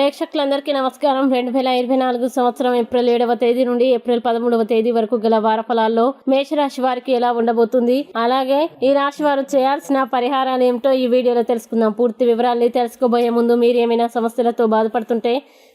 ప్రేక్షకులందరికీ నమస్కారం. రెండు వేల ఇరవై నాలుగు సంవత్సరం ఏప్రిల్ ఏడవ తేదీ నుండి ఏప్రిల్ పదమూడవ తేదీ వరకు గల వార ఫలాల్లో మేషరాశి వారికి ఎలా ఉండబోతుంది? అలాగే ఈ రాశి వారు చేయాల్సిన పరిహారాలు ఏమిటో ఈ వీడియోలో తెలుసుకుందాం. పూర్తి వివరాల్ని తెలుసుకోబోయే ముందు మీరు ఏమైనా సమస్యలతో బాధపడుతుంటే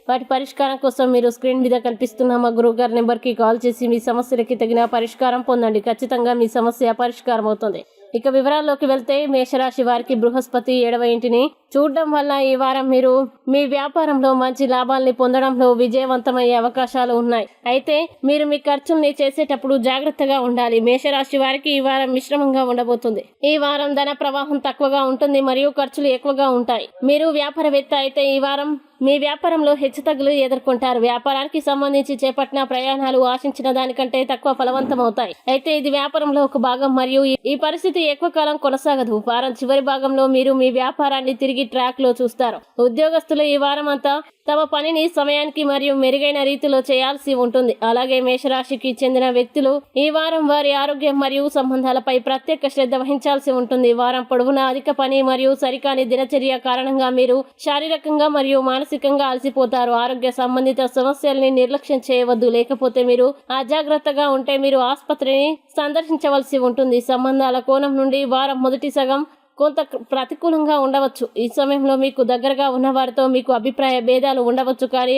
వాటి పరిష్కారం కోసం మీరు స్క్రీన్ మీద కనిపిస్తున్న మా గురువు గారి నెంబర్కి కాల్ చేసి మీ సమస్యలకి తగిన పరిష్కారం పొందండి. ఖచ్చితంగా మీ సమస్య పరిష్కారం అవుతుంది ఇక వివరాల్లోకి వెళ్తే మేషరాశి వారికి బృహస్పతి ఏడవ ఇంటిని చూడడం వల్ల ఈ వారం మీరు మీ వ్యాపారంలో మంచి లాభాల్ని పొందడంలో విజయవంతమయ్యే అవకాశాలు ఉన్నాయి. అయితే మీరు మీ ఖర్చుల్ని చేసేటప్పుడు జాగ్రత్తగా ఉండాలి. మేషరాశి వారికి ఈ వారం మిశ్రమంగా ఉండబోతుంది. ఈ వారం ధన ప్రవాహం తక్కువగా ఉంటుంది మరియు ఖర్చులు ఎక్కువగా ఉంటాయి. మీరు వ్యాపారవేత్త అయితే ఈ వారం మీ వ్యాపారంలో హెచ్చుతగ్గులు ఎదుర్కొంటారు. వ్యాపారానికి సంబంధించి చేపట్టిన ప్రయాణాలు ఆశించిన దానికంటే తక్కువ ఫలవంతమవుతాయి. అయితే ఇది వ్యాపారంలో ఒక భాగం మరియు ఈ- ఈ పరిస్థితి ఎక్కువ కాలం కొనసాగదు. వారం చివరి భాగంలో మీరు మీ వ్యాపారాన్ని తిరిగి ట్రాక్లో చూస్తారు. ఉద్యోగస్తులు ఈ వారం అంతా తమ పనిని సమయానికి మరియు మెరుగైన రీతిలో చేయాల్సి ఉంటుంది. అలాగే మేషరాశికి చెందిన వ్యక్తులు ఈ వారం వారి ఆరోగ్యం మరియు సంబంధాలపై ప్రత్యేక శ్రద్ధ వహించాల్సి ఉంటుంది. వారం పొడవునా అధిక పని మరియు సరికాని దినచర్య కారణంగా మీరు శారీరకంగా మరియు మానసికంగా అలసిపోతారు. ఆరోగ్య సంబంధిత సమస్యల్ని నిర్లక్ష్యం చేయవద్దు. లేకపోతే మీరు అజాగ్రత్తగా ఉంటే మీరు ఆసుపత్రిని సందర్శించవలసి ఉంటుంది. సంబంధాల కోణం నుండి వారం మొదటి సగం కొంత ప్రతికూలంగా ఉండవచ్చు. ఈ సమయంలో మీకు దగ్గరగా ఉన్నవారితో మీకు అభిప్రాయ భేదాలు ఉండవచ్చు కానీ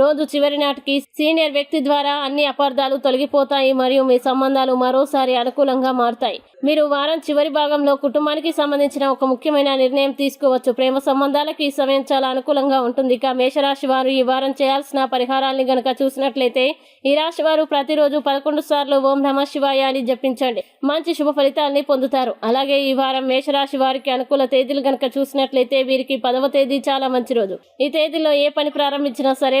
రోజు చివరి నాటికి సీనియర్ వ్యక్తి ద్వారా అన్ని అపార్థాలు తొలగిపోతాయి మరియు మీ సంబంధాలు మరోసారి అనుకూలంగా మారుతాయి. మీరు వారం చివరి భాగంలో కుటుంబానికి సంబంధించిన ఒక ముఖ్యమైన నిర్ణయం తీసుకోవచ్చు. ప్రేమ సంబంధాలకు ఈ సమయం చాలా అనుకూలంగా ఉంటుంది. ఇక మేషరాశి వారు ఈ వారం చేయాల్సిన పరిహారాల్ని గనక చూసినట్లయితే ఈ రాశి వారు ప్రతిరోజు పదకొండు సార్లు ఓం నమ శివాయ అని జపించండి. మంచి శుభ ఫలితాల్ని పొందుతారు. అలాగే ఈ వారం మేషరాశి వారికి అనుకూల తేదీలు గనక చూసినట్లయితే వీరికి పదవ తేదీ చాలా మంచి రోజు. ఈ తేదీలో ఏ పని ప్రారంభించినా సరే